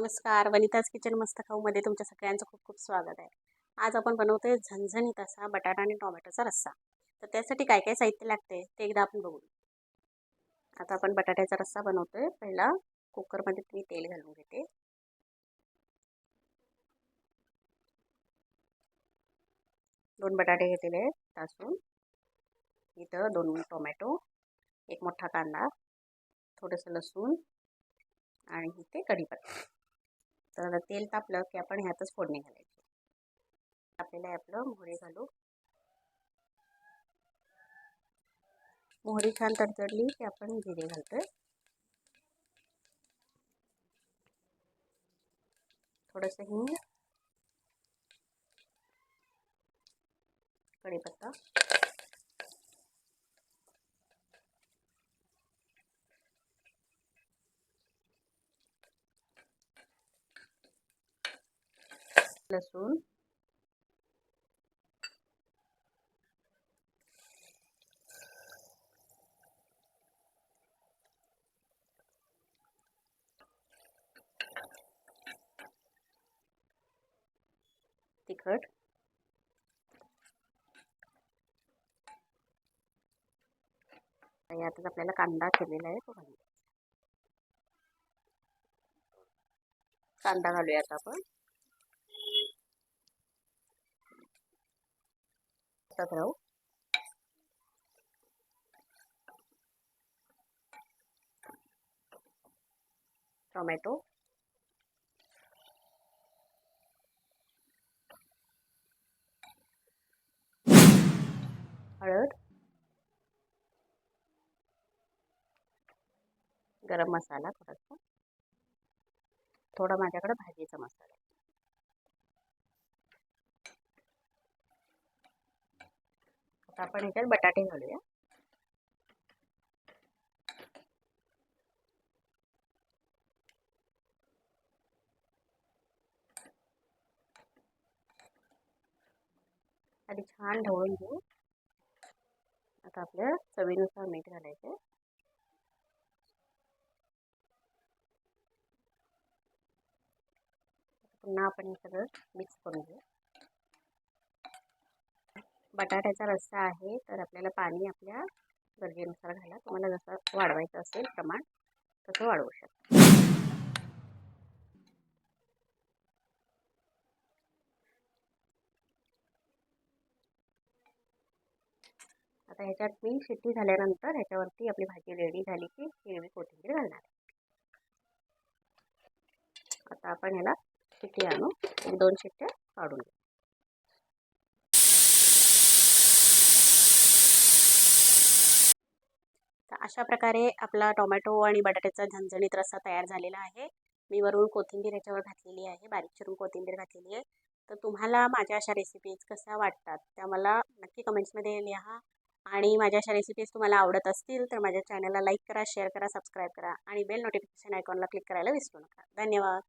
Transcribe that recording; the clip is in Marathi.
नमस्कार वनिताज किचन मस्त खाऊमध्ये तुमच्या सगळ्यांचं खूप खूप स्वागत आहे. आज आपण बनवतोय झणझणीत असा बटाटा आणि टोमॅटोचा रस्सा. तर त्यासाठी काय काय साहित्य लागते ते एकदा आपण बघू आता आपण बटाट्याचा रस्सा बनवतोय. पहिला कुकरमध्ये मी तेल घालून घेते. दोन बटाटे घेतलेले आहेत तासून. इथं दोन टोमॅटो एक मोठा कांदा थोडंसं लसूण आणि इथे कढीपत्ता. तर आता तेल तापलं की आपण ह्यातच फोडणी घालायची. आपल्याला आपलं मोहरी घालू. मोहरी छान तडतडली की आपण जिरे घालतोय. थोडंसं हिंग. कढीपत्ता. लसूण. तिखट. यातच आपल्याला कांदा केलेला आहे तो घालू कांदा घालूया आता आपण. तसंच राहू. टोमॅटो. हळद. गरम मसाला थोडासा. थोडा माझ्याकडे भाजीचा मसाला आता आपण ह्याच्यात बटाटे घालूया. आधी छान ढवळून घेऊ. आता आपल्या चवीनुसार मीठ घालायचं पुन्हा आपण हे सगळं मिक्स करून घेऊ. बटाट्याचा रस्सा आहे तर आपल्याला पाणी आपल्या गरजेनुसार घाला. तुम्हाला जसं वाढवायचं असेल प्रमाण तसं वाढवू शकता. आता ह्याच्यात मी शिट्टी झाल्यानंतर ह्याच्यावरती आपली भाजी रेडी झाली की हिरवी कोथिंबीर घालणार. आता आपण ह्याला शिट्टी आणू एक दोन शिट्ट्या काढून घेऊ. अशा प्रकारे आपला टोमॅटो आणि बटाट्याचा झणझणीत रस्सा तयार झालेला आहे. मी वरून कोथिंबीर याच्यावर घातलेली आहे बारीक चिरून कोथिंबीर घातलेली आहे. तर तुम्हाला माझ्या अशा रेसिपीज कशा वाटतात त्या मला नक्की कमेंट्समध्ये लिहा. आणि माझ्या अशा रेसिपीज तुम्हाला आवडत असतील तर माझ्या चॅनलला लाईक करा शेअर करा सबस्क्राईब करा आणि बेल नोटिफिकेशन आयकॉनला क्लिक करायला विसरू नका. धन्यवाद.